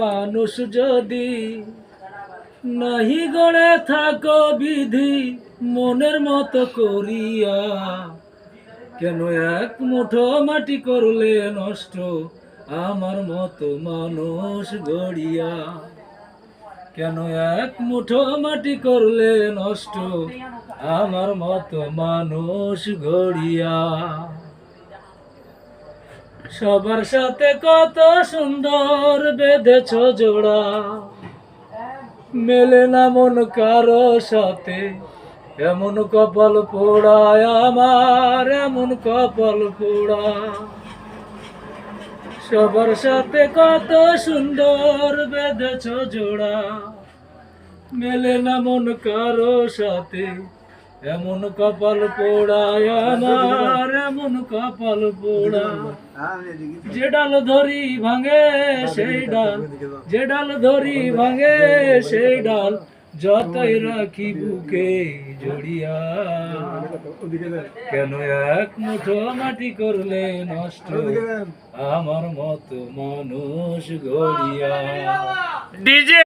মানুষ যদি নাহি গড়ে থাকো বিধি, মনের মতো করিয়া, কেন এক মুঠো মাটি করলে নষ্ট আমার মতো মানুষ গড়িয়া? কেন এক মুঠো মাটি করলে নষ্ট আমার মতো মানুষ গড়িয়া? সবার সাথে কত সুন্দর বেঁধেছ জোড়া। মেলে না মন কারও সাথে, এমন কপাল পোড়ায় আমার, এমন কপাল পোড়া সবার সাথে কত সুন্দর বেঁধেছ জোড়া, মেলে না মন কারও সাথে এমন কপাল পোড়ায় আমার এমন কপাল পোড়া। যে ডাল ধরি ভাঙে, সেই ডাল। যে ডাল ধরি ভাঙে, সেই ডাল। যতই রাখি বুকে জড়িয়া। কেন এক মুঠো মাটি করলে নষ্ট? আমার মতো মানুষ গড়িয়া। ডিজে